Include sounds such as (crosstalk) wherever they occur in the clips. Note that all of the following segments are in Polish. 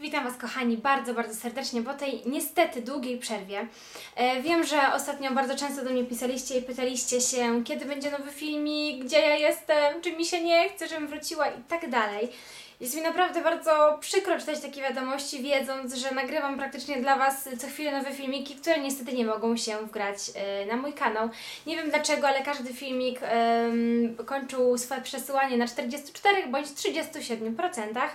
Witam Was kochani bardzo, bardzo serdecznie po tej niestety długiej przerwie. E, wiem, że ostatnio bardzo często do mnie pisaliście i pytaliście się, kiedy będzie nowy filmik, gdzie ja jestem, czy mi się nie chce, żebym wróciła i tak dalej. Jest mi naprawdę bardzo przykro czytać takie wiadomości, wiedząc, że nagrywam praktycznie dla Was co chwilę nowe filmiki, które niestety nie mogą się wgrać e, na mój kanał. Nie wiem dlaczego, ale każdy filmik em, kończył swoje przesyłanie na 44 bądź 37%.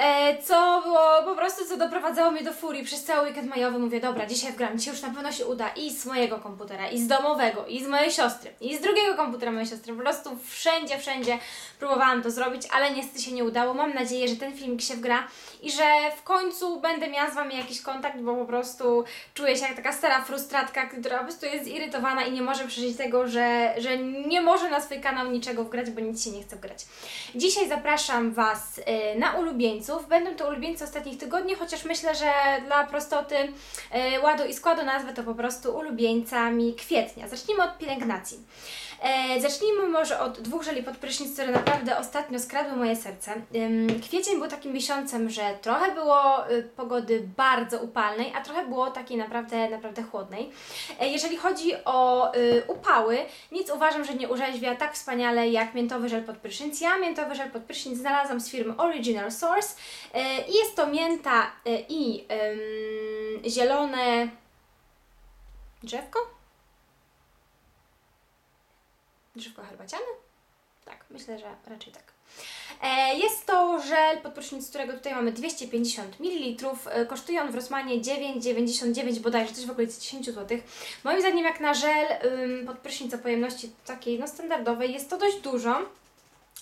E, co było po prostu, co doprowadzało mnie do furii przez cały weekend majowy. Mówię, dobra, dzisiaj wgram, dzisiaj już na pewno się uda i z mojego komputera, i z domowego, i z mojej siostry, i z drugiego komputera mojej siostry. Po prostu wszędzie, wszędzie próbowałam to zrobić, ale niestety się nie udało. Mam nadzieję, że ten filmik się wgra i że w końcu będę miała z Wami jakiś kontakt, bo po prostu czuję się jak taka stara frustratka, która po prostu jest zirytowana i nie może przeżyć tego, że, że nie może na swój kanał niczego wgrać, bo nic się nie chce wgrać. Dzisiaj zapraszam Was y, na ulubieńców. Będą to ulubieńcy ostatnich tygodni, chociaż myślę, że dla prostoty y, ładu i składu nazwę to po prostu ulubieńcami kwietnia. Zacznijmy od pielęgnacji. E, zacznijmy może od dwóch żeli pod prysznic, które naprawdę ostatnio skradły moje serce. Ym, kwiecień był takim miesiącem, że trochę było y, pogody bardzo upalnej, a trochę było takiej naprawdę, naprawdę chłodnej. E, jeżeli chodzi o y, upały, nic uważam, że nie urzeźwia tak wspaniale jak miętowy żel pod prysznic. Ja miętowy żel pod prysznic znalazłam z firmy Original Source e, i jest to mięta e, i zielone drzewko? Drzewko herbaciane? Tak, myślę, że raczej tak. E, Jest to żel pod prysznic, którego tutaj mamy 250 ml. E, Kosztuje on w Rossmanie 9,99 bodajże, coś w okolicy 10 zł. Moim zdaniem jak na żel ym, pod prysznic o pojemności takiej no, standardowej jest to dość dużo,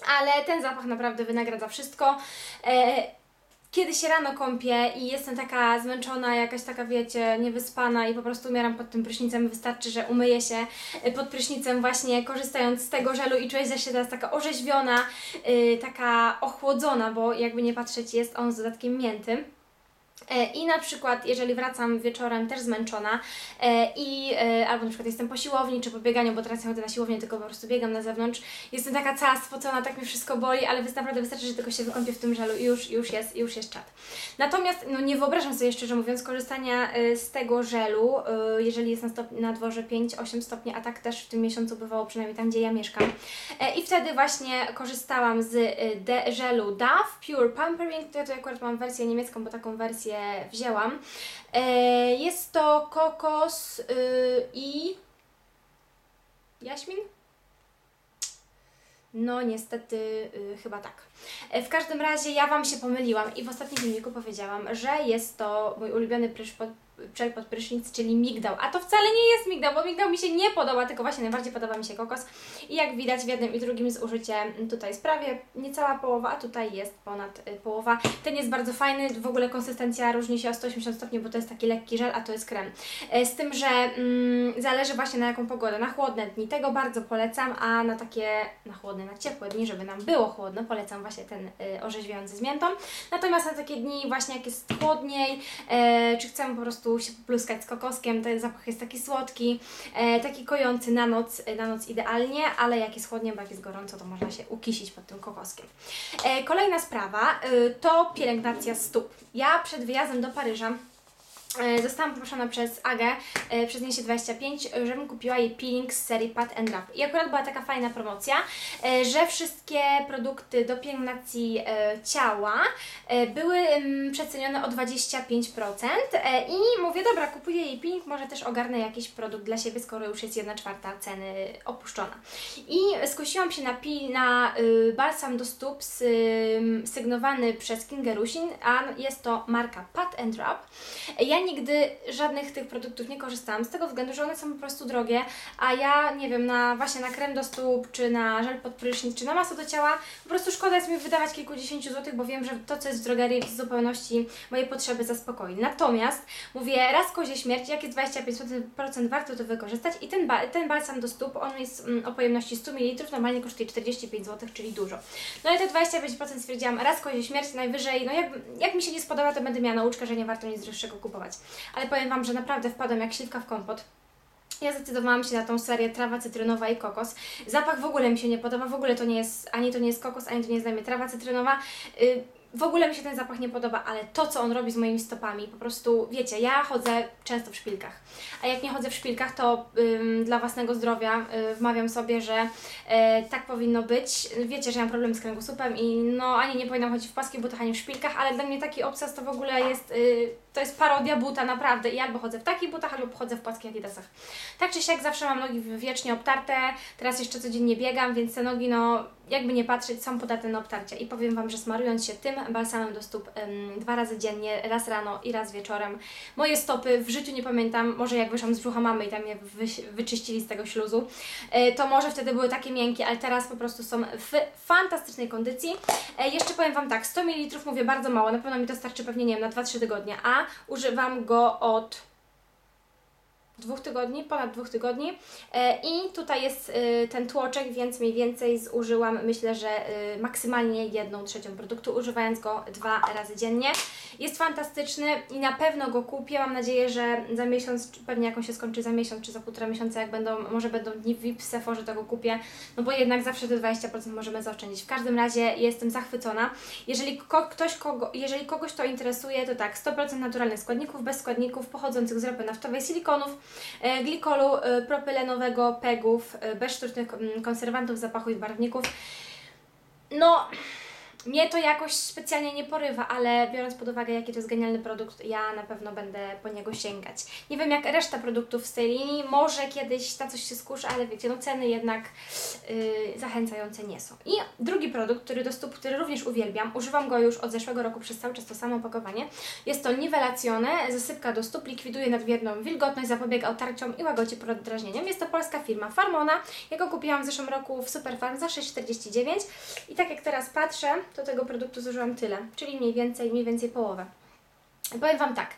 ale ten zapach naprawdę wynagradza wszystko. E, kiedy się rano kąpię i jestem taka zmęczona, jakaś taka, wiecie, niewyspana i po prostu umieram pod tym prysznicem, wystarczy, że umyję się y, pod prysznicem właśnie korzystając z tego żelu i czuję się teraz taka orzeźwiona, yy, taka ochłodzona, bo jakby nie patrzeć jest on z dodatkiem mięty. E, I na przykład, jeżeli wracam wieczorem też zmęczona e, i e, albo na przykład jestem po siłowni czy po bieganiu, bo teraz nie chodzę na siłownię, tylko po prostu biegam na zewnątrz, jestem taka cała spocona, tak mi wszystko boli, ale naprawdę wystarczy, że tylko się wykąpię w tym żelu i już, już, jest, już jest czat. Natomiast no, nie wyobrażam sobie szczerze mówiąc korzystania z tego żelu, jeżeli jest na, na dworze 5-8 stopni, a tak też w tym miesiącu bywało, przynajmniej tam, gdzie ja mieszkam. I wtedy właśnie korzystałam z żelu Dove Pure Pampering. Ja tu akurat mam wersję niemiecką, bo taką wersję wzięłam. E, Jest to kokos y, i jaśmin? No niestety y, chyba tak. E, W każdym razie ja Wam się pomyliłam i w ostatnim filmiku powiedziałam, że jest to mój ulubiony prysz pod prysznic, czyli migdał. A to wcale nie jest migdał, bo migdał mi się nie podoba, tylko właśnie najbardziej podoba mi się kokos. I jak widać w jednym i drugim zużycie tutaj jest prawie niecała połowa, a tutaj jest ponad y, połowa. Ten jest bardzo fajny, w ogóle konsystencja różni się o 180 stopni, bo to jest taki lekki żel, a to jest krem. E, Z tym, że mm, zależy właśnie na jaką pogodę. Na chłodne dni tego bardzo polecam, a na takie, na chłodne, na ciepłe dni, żeby nam było chłodno, polecam właśnie ten y, orzeźwiający z miętą. Natomiast na takie dni właśnie jak jest chłodniej, e, czy chcemy po prostu się popluskać z kokoskiem, ten zapach jest taki słodki, e, taki kojący na noc, na noc idealnie, ale jak jest chłodnie, bo jak jest gorąco, to można się ukisić pod tym kokoskiem. E, kolejna sprawa y, to pielęgnacja stóp. Ja przed wyjazdem do Paryża E, Zostałam poproszona przez Agę, e, przez Niesie 25, e, żebym kupiła jej peeling z serii Pat and. I akurat była taka fajna promocja, e, że wszystkie produkty do pielęgnacji e, ciała e, były mm, przecenione o 25% e, i mówię, dobra, kupuję jej peeling, może też ogarnę jakiś produkt dla siebie, skoro już jest 1 czwarta ceny opuszczona. I skusiłam się na, na y, balsam do stóp sy, sygnowany przez Kingerusin, a jest to marka Pat and. Ja nigdy żadnych tych produktów nie korzystałam z tego względu, że one są po prostu drogie, a ja nie wiem, na właśnie na krem do stóp, czy na żel pod prysznic, czy na masę do ciała, po prostu szkoda jest mi wydawać kilkudziesięciu złotych, bo wiem, że to, co jest w drogerii w zupełności moje potrzeby zaspokoi. Natomiast mówię, raz kozie śmierć, jak jest 25% warto to wykorzystać i ten, ba- ten balsam do stóp, on jest mm, o pojemności 100 ml, normalnie kosztuje 45 zł, czyli dużo. No i te 25% stwierdziłam, raz kozie śmierć, najwyżej, no jak, jak mi się nie spodoba, to będę miała nauczkę, że nie warto nic droższego kupować. Ale powiem Wam, że naprawdę wpadłam jak śliwka w kompot. Ja zdecydowałam się na tą serię trawa cytrynowa i kokos. Zapach w ogóle mi się nie podoba, w ogóle to nie jest, ani to nie jest kokos, ani to nie jest dla mnie trawa cytrynowa. Y, w ogóle mi się ten zapach nie podoba, ale to, co on robi z moimi stopami, po prostu, wiecie, ja chodzę często w szpilkach, a jak nie chodzę w szpilkach, to ym, dla własnego zdrowia y, wmawiam sobie, że y, tak powinno być. Wiecie, że ja mam problem z kręgosłupem i no, ani nie powinnam chodzić w płaskich butach, ani w szpilkach, ale dla mnie taki obsas to w ogóle jest, y, to jest parodia buta, naprawdę. I albo chodzę w takich butach, albo chodzę w płaskich adidasach. Tak czy siak zawsze mam nogi wiecznie obtarte, teraz jeszcze codziennie biegam, więc te nogi, no, jakby nie patrzeć, są podatne na obtarcia. I powiem Wam, że smarując się tym balsamem do stóp ym, dwa razy dziennie, raz rano i raz wieczorem, moje stopy w życiu nie pamiętam, może jak wyszłam z brzucha mamy i tam je wy, wyczyścili z tego śluzu, yy, to może wtedy były takie miękkie, ale teraz po prostu są w fantastycznej kondycji. Yy, jeszcze powiem Wam tak, 100 ml mówię bardzo mało, na pewno mi to starczy pewnie, nie wiem, na 2-3 tygodnie, a używam go od dwóch tygodni, ponad dwóch tygodni e, i tutaj jest e, ten tłoczek, więc mniej więcej zużyłam myślę, że e, maksymalnie jedną trzecią produktu, używając go dwa razy dziennie. Jest fantastyczny i na pewno go kupię, mam nadzieję, że za miesiąc, pewnie jak on się skończy za miesiąc czy za półtora miesiąca, jak będą, może będą dni VIP w Sephorze, to go kupię, no bo jednak zawsze te 20% możemy zaoszczędzić. W każdym razie jestem zachwycona. Jeżeli ko ktoś, kogo, jeżeli kogoś to interesuje, to tak, 100% naturalnych składników, bez składników, pochodzących z ropy naftowej, silikonów, glikolu e, propylenowego, pegów, e, bez sztucznych mm, konserwantów, zapachu i barwników. No, mnie to jakoś specjalnie nie porywa, ale biorąc pod uwagę, jaki to jest genialny produkt, ja na pewno będę po niego sięgać. Nie wiem jak reszta produktów z tej linii, może kiedyś na coś się skuszę, ale wiecie, no ceny jednak yy, zachęcające nie są. I drugi produkt, który do stóp, który również uwielbiam, używam go już od zeszłego roku przez cały czas to samo opakowanie, jest to Nivelazione, zasypka do stóp, likwiduje nadmierną wilgotność, zapobiega otarciom i łagodzi drażnieniom. Jest to polska firma Farmona, ja go kupiłam w zeszłym roku w Superfarm za 6,49 i tak jak teraz patrzę, to tego produktu zużyłam tyle, czyli mniej więcej, mniej więcej połowę. Powiem Wam tak,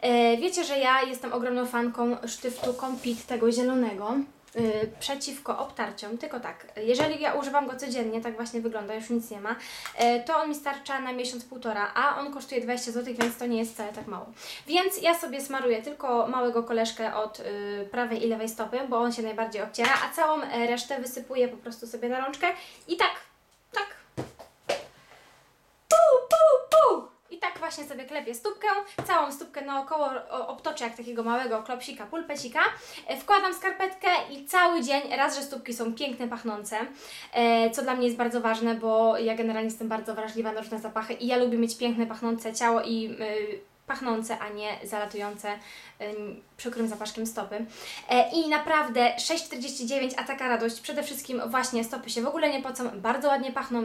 e, wiecie, że ja jestem ogromną fanką sztyftu Compit tego zielonego, Yy, przeciwko obtarciom, tylko tak, jeżeli ja używam go codziennie, tak właśnie wygląda, już nic nie ma, yy, to on mi starcza na miesiąc, półtora, a on kosztuje 20 zł, więc to nie jest wcale tak mało. Więc ja sobie smaruję tylko małego koleżkę od prawej i lewej stopy, bo on się najbardziej obciera, a całą resztę wysypuję po prostu sobie na rączkę i tak, tak właśnie sobie klepię stópkę, całą stópkę naokoło obtoczę jak takiego małego klopsika, pulpecika, e, wkładam skarpetkę i cały dzień, raz, że stópki są piękne, pachnące, e, co dla mnie jest bardzo ważne, bo ja generalnie jestem bardzo wrażliwa na różne zapachy i ja lubię mieć piękne, pachnące ciało i pachnące, a nie zalatujące przykrym zapaszkiem stopy. E, I naprawdę 6,49, a taka radość. Przede wszystkim właśnie stopy się w ogóle nie pocą, bardzo ładnie pachną,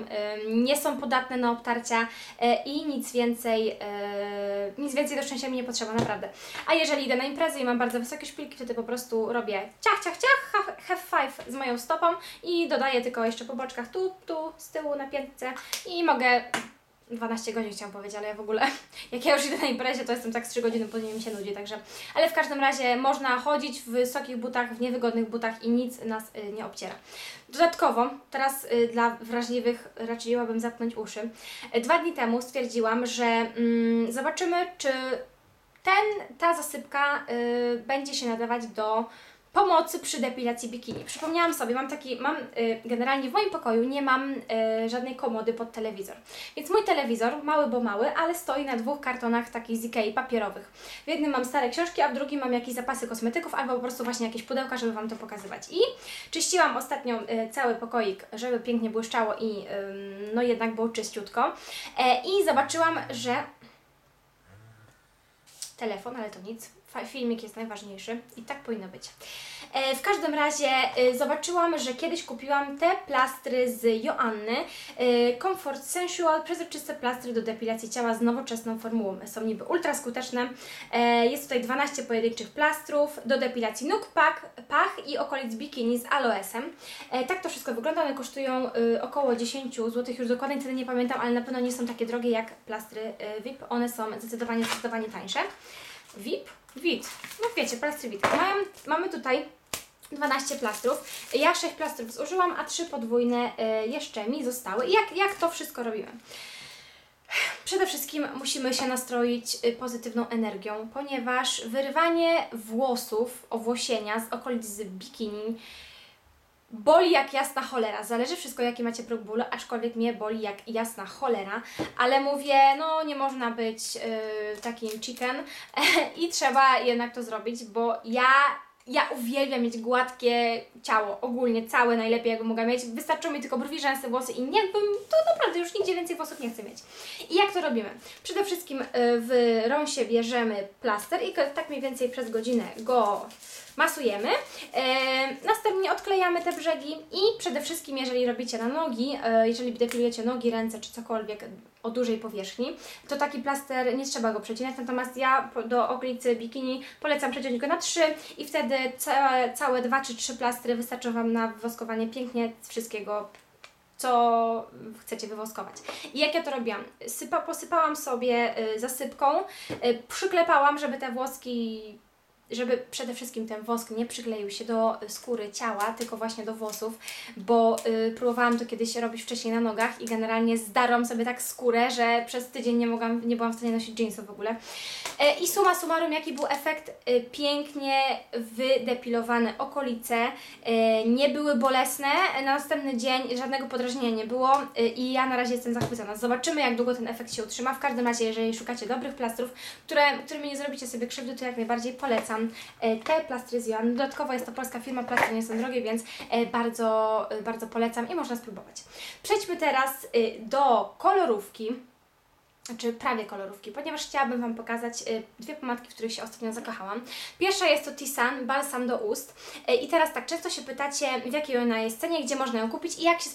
nie są podatne na obtarcia e, i nic więcej, e, nic więcej do szczęścia mi nie potrzeba, naprawdę. A jeżeli idę na imprezę i mam bardzo wysokie szpilki, Ty po prostu robię ciach, ciach, ciach, have five z moją stopą i dodaję tylko jeszcze po boczkach tu, tu, z tyłu na piętce i mogę 12 godzin chciałam powiedzieć, ale ja w ogóle, (laughs) jak ja już idę na imprezie, to jestem tak z 3 godziny, później mi się nudzi, także... Ale w każdym razie można chodzić w wysokich butach, w niewygodnych butach i nic nas y, nie obciera. Dodatkowo, teraz y, dla wrażliwych raczyłabym zapnąć uszy. Y, dwa dni temu stwierdziłam, że mm, zobaczymy, czy ten, ta zasypka y, będzie się nadawać do pomocy przy depilacji bikini. Przypomniałam sobie, mam taki, mam y, generalnie w moim pokoju nie mam y, żadnej komody pod telewizor. Więc mój telewizor, mały bo mały, ale stoi na dwóch kartonach takich z Ikei papierowych. W jednym mam stare książki, a w drugim mam jakieś zapasy kosmetyków albo po prostu właśnie jakieś pudełka, żeby Wam to pokazywać. I czyściłam ostatnio y, cały pokoik, żeby pięknie błyszczało i no jednak było czyściutko. E, I zobaczyłam, że telefon, ale to nic filmik jest najważniejszy i tak powinno być. E, w każdym razie e, zobaczyłam, że kiedyś kupiłam te plastry z Joanny e, Comfort Sensual, przezroczyste plastry do depilacji ciała z nowoczesną formułą. Są niby ultra skuteczne. E, jest tutaj 12 pojedynczych plastrów do depilacji nóg, pak, pach i okolic bikini z aloesem. E, tak to wszystko wygląda. One kosztują e, około 10 zł. Już dokładnej ceny nie pamiętam, ale na pewno nie są takie drogie jak plastry e, VIP. One są zdecydowanie, zdecydowanie tańsze. VIP? Wit. No wiecie, plastry Wit. Mamy tutaj 12 plastrów. Ja 6 plastrów zużyłam, a 3 podwójne y, jeszcze mi zostały. Jak, jak to wszystko robimy? Przede wszystkim musimy się nastroić y, pozytywną energią, ponieważ wyrywanie włosów, owłosienia z okolic bikini Boli jak jasna cholera. Zależy wszystko, jaki macie próg bólu, aczkolwiek mnie boli jak jasna cholera. Ale mówię, no nie można być yy, takim chicken (laughs) i trzeba jednak to zrobić, bo ja ja uwielbiam mieć gładkie ciało, ogólnie całe najlepiej jakbym mogła mieć. Wystarczą mi tylko brwi, rzęsy, włosy i nie bym, to naprawdę już nigdzie więcej włosów nie chcę mieć. I jak to robimy? Przede wszystkim y, w rąsie bierzemy plaster i tak mniej więcej przez godzinę go masujemy. E, następnie odklejamy te brzegi i przede wszystkim, jeżeli robicie na nogi, e, jeżeli depilujecie nogi, ręce czy cokolwiek o dużej powierzchni, to taki plaster nie trzeba go przecinać, natomiast ja do okolicy bikini polecam przeciąć go na trzy i wtedy całe, całe dwa czy trzy plastry wystarczą Wam na wywoskowanie pięknie wszystkiego co chcecie wywoskować. I jak ja to robiłam? Sypa, posypałam sobie y, zasypką, y, przyklepałam, żeby te włoski żeby przede wszystkim ten wosk nie przykleił się do skóry ciała, tylko właśnie do włosów, bo y, próbowałam to kiedyś robić wcześniej na nogach i generalnie zdarłam sobie tak skórę, że przez tydzień nie, mogłam, nie byłam w stanie nosić jeansów w ogóle. E, I suma summarum, jaki był efekt? E, pięknie wydepilowane okolice, e, nie były bolesne, na następny dzień żadnego podrażnienia nie było i ja na razie jestem zachwycona. Zobaczymy, jak długo ten efekt się utrzyma. W każdym razie, jeżeli szukacie dobrych plastrów, które, którymi nie zrobicie sobie krzywdy, to jak najbardziej polecam polecam e, te plastry z Joanny. Dodatkowo jest to polska firma, plastry nie są drogie, więc e, bardzo, e, bardzo polecam i można spróbować. Przejdźmy teraz do kolorówki czy prawie kolorówki, ponieważ chciałabym Wam pokazać y, dwie pomadki, w których się ostatnio zakochałam. Pierwsza jest to Tisan, balsam do ust. Y, I teraz tak, często się pytacie, w jakiej ona jest cenie, gdzie można ją kupić i jak, się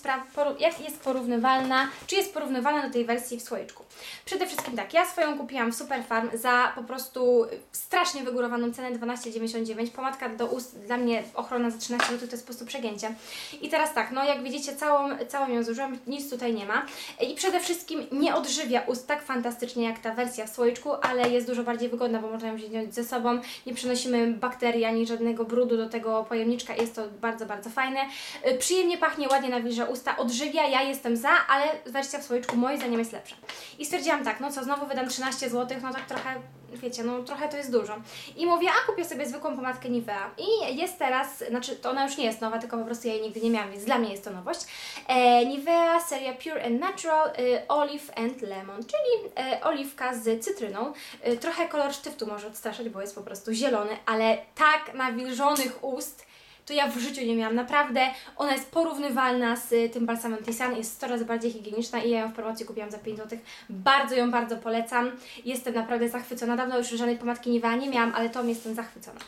jak jest porównywalna, czy jest porównywalna do tej wersji w słoiczku. Przede wszystkim tak, ja swoją kupiłam w Superfarm za po prostu strasznie wygórowaną cenę 12,99. Pomadka do ust dla mnie ochrona za 13 zł to jest po prostu przegięcie. I teraz tak, no jak widzicie całą, całą ją zużyłam, nic tutaj nie ma. I przede wszystkim nie odżywia ust tak tak fantastycznie jak ta wersja w słoiczku, ale jest dużo bardziej wygodna, bo można ją wziąć ze sobą. Nie przynosimy bakterii ani żadnego brudu do tego pojemniczka. Jest to bardzo, bardzo fajne. Y, przyjemnie pachnie, ładnie nawilża usta, odżywia. Ja jestem za, ale wersja w słoiczku moim zdaniem jest lepsza. I stwierdziłam tak, no co, znowu wydam 13 zł, no tak trochę wiecie, no trochę to jest dużo. I mówię, a kupię sobie zwykłą pomadkę Nivea. I jest teraz, znaczy to ona już nie jest nowa, tylko po prostu ja jej nigdy nie miałam, więc dla mnie jest to nowość. E, Nivea seria Pure and Natural e, Olive and Lemon, czyli e, oliwka z cytryną. E, trochę kolor sztyftu może odstraszać, bo jest po prostu zielony, ale tak nawilżonych ust to ja w życiu nie miałam. Naprawdę ona jest porównywalna z y, tym balsamem Tisan, jest 100 razy bardziej higieniczna i ja ją w promocji kupiłam za 5 zł. Bardzo ją bardzo polecam. Jestem naprawdę zachwycona. Dawno już żadnej pomadki Nivea nie miałam, ale tą jestem zachwycona.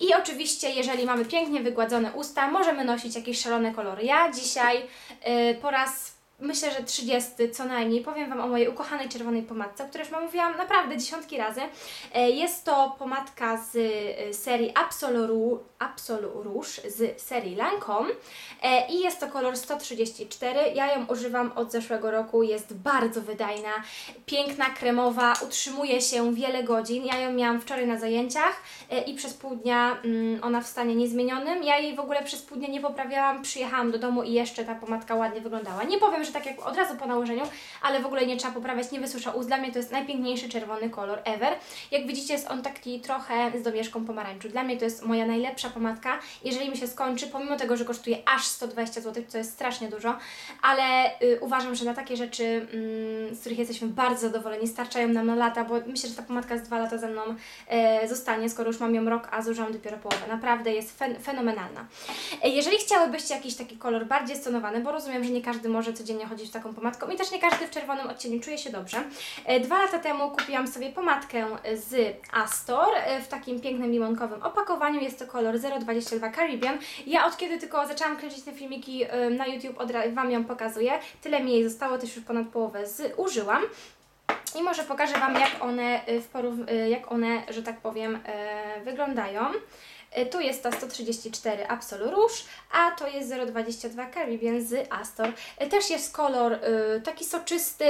I oczywiście, jeżeli mamy pięknie wygładzone usta, możemy nosić jakieś szalone kolory. Ja dzisiaj yy, po raz myślę, że 30 co najmniej, powiem Wam o mojej ukochanej czerwonej pomadce, o której już Wam mówiłam naprawdę dziesiątki razy. E, jest to pomadka z e, serii Absolu, Rouge z serii Lancome e, i jest to kolor 134. Ja ją używam od zeszłego roku, jest bardzo wydajna, piękna, kremowa, utrzymuje się wiele godzin. Ja ją miałam wczoraj na zajęciach i przez pół dnia mm, ona w stanie niezmienionym. Ja jej w ogóle przez pół dnia nie poprawiałam, przyjechałam do domu i jeszcze ta pomadka ładnie wyglądała. Nie powiem, że że tak jak od razu po nałożeniu, ale w ogóle nie trzeba poprawiać, nie wysusza ust. Dla mnie to jest najpiękniejszy czerwony kolor ever. Jak widzicie jest on taki trochę z domieszką pomarańczu. Dla mnie to jest moja najlepsza pomadka. Jeżeli mi się skończy, pomimo tego, że kosztuje aż 120 zł, co jest strasznie dużo, ale y, uważam, że na takie rzeczy, y, z których jesteśmy bardzo zadowoleni, starczają nam na lata, bo myślę, że ta pomadka z dwa lata ze mną y, zostanie, skoro już mam ją rok, a zużyłam dopiero połowę. Naprawdę jest fen fenomenalna. E, jeżeli chciałybyście jakiś taki kolor bardziej stonowany, bo rozumiem, że nie każdy może codziennie codziennie chodzić z taką pomadką i też nie każdy w czerwonym odcieniu czuje się dobrze. E, dwa lata temu kupiłam sobie pomadkę z Astor e, w takim pięknym limonkowym opakowaniu. Jest to kolor 022 Caribbean. Ja od kiedy tylko zaczęłam kręcić te filmiki e, na YouTube, od Wam ją pokazuję. Tyle mi jej zostało, też już ponad połowę zużyłam. I może pokażę Wam, jak one, w jak one że tak powiem, wyglądają. E, tu jest ta 134 Absol Rouge, a to jest 022 Caribbean z Astor. E, też jest kolor y, taki soczysty,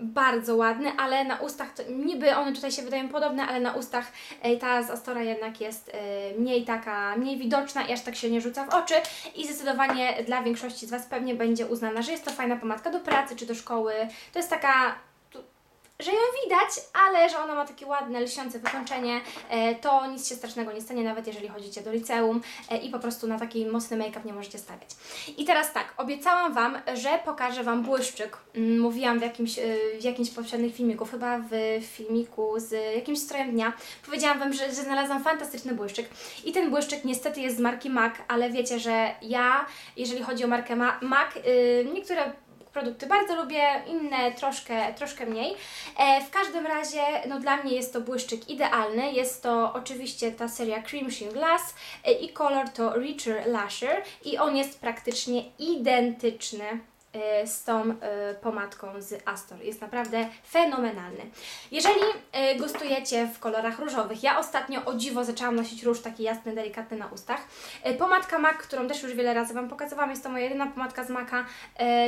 bardzo ładny, ale na ustach, to, niby one tutaj się wydają podobne, ale na ustach ta z Astora jednak jest mniej taka, mniej widoczna i aż tak się nie rzuca w oczy i zdecydowanie dla większości z Was pewnie będzie uznana, że jest to fajna pomadka do pracy czy do szkoły. To jest taka że ją widać, ale że ona ma takie ładne, lśniące wykończenie, e, to nic się strasznego nie stanie, nawet jeżeli chodzicie do liceum e, i po prostu na taki mocny make-up nie możecie stawiać. I teraz tak, obiecałam Wam, że pokażę Wam błyszczyk. Mm, Mówiłam w jakimś, e, w jakimś poprzednich filmików, chyba w filmiku z jakimś strojem dnia, powiedziałam Wam, że, że znalazłam fantastyczny błyszczyk. I ten błyszczyk niestety jest z marki MAC, ale wiecie, że ja, jeżeli chodzi o markę Ma- MAC, y, niektóre produkty bardzo lubię, inne troszkę, troszkę mniej. E, w każdym razie, no dla mnie jest to błyszczyk idealny. Jest to oczywiście ta seria Cream Sheen Glass e, i kolor to Richer Lasher i on jest praktycznie identyczny z tą e, pomadką z Astor. Jest naprawdę fenomenalny. Jeżeli e, gustujecie w kolorach różowych, ja ostatnio o dziwo zaczęłam nosić róż taki jasny, delikatny na ustach. Pomadka MAC, którą też już wiele razy Wam pokazywałam, jest to moja jedyna pomadka z MACa.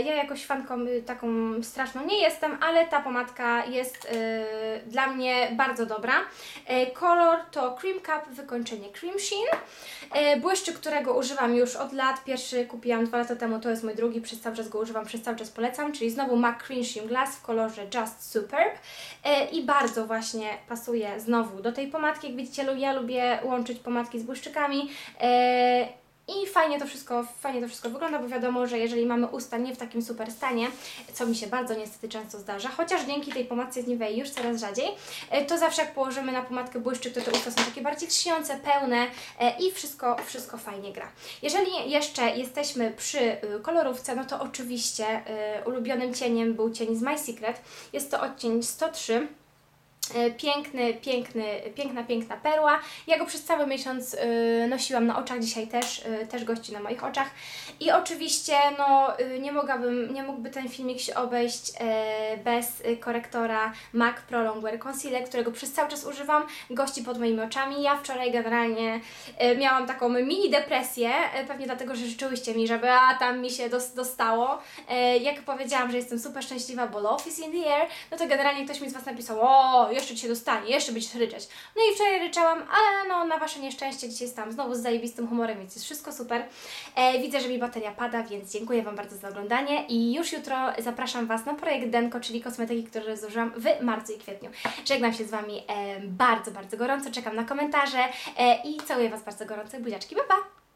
Ja jakoś fanką y, taką straszną nie jestem, ale ta pomadka jest dla mnie bardzo dobra. Kolor to Cream Cup, wykończenie Cream Sheen. Błyszczyk, którego używam już od lat. Pierwszy kupiłam dwa lata temu, to jest mój drugi, przez cały czas go używam, przez cały czas polecam, czyli znowu MAC Sheen Glass w kolorze Just Superb. E, I bardzo właśnie pasuje znowu do tej pomadki. Jak widzicie, ja lubię łączyć pomadki z błyszczykami. I fajnie to, wszystko, fajnie to wszystko wygląda, bo wiadomo, że jeżeli mamy usta nie w takim super stanie, co mi się bardzo niestety często zdarza, chociaż dzięki tej pomadce z Nivei już coraz rzadziej, e, to zawsze jak położymy na pomadkę błyszczyk, to te usta są takie bardziej lśniące, pełne e, i wszystko, wszystko fajnie gra. Jeżeli jeszcze jesteśmy przy y, kolorówce, no to oczywiście y, ulubionym cieniem był cień z My Secret. Jest to odcień 103. E, Piękny, piękny, piękna, piękna perła. Ja go przez cały miesiąc y, nosiłam na oczach, dzisiaj też, y, też gości na moich oczach. I oczywiście, no, nie mogłabym, nie mógłby ten filmik się obejść e, bez korektora MAC Pro Longwear Concealer, którego przez cały czas używam, gości pod moimi oczami. Ja wczoraj generalnie e, miałam taką mini depresję, e, pewnie dlatego, że życzyłyście mi, żeby a tam mi się dos, dostało. E, jak powiedziałam, że jestem super szczęśliwa, bo love is in the air, no to generalnie ktoś mi z Was napisał, o, jeszcze Ci się dostanie, jeszcze będziesz ryczeć. No i wczoraj ryczałam, ale no na Wasze nieszczęście dzisiaj jestem znowu z zajebistym humorem, więc jest wszystko super. E, widzę, że mi bateria pada, więc dziękuję Wam bardzo za oglądanie i już jutro zapraszam Was na projekt Denko, czyli kosmetyki, które zużyłam w marcu i kwietniu. Żegnam się z Wami e, bardzo, bardzo gorąco, czekam na komentarze e, i całuję Was bardzo gorąco. Buziaczki, pa!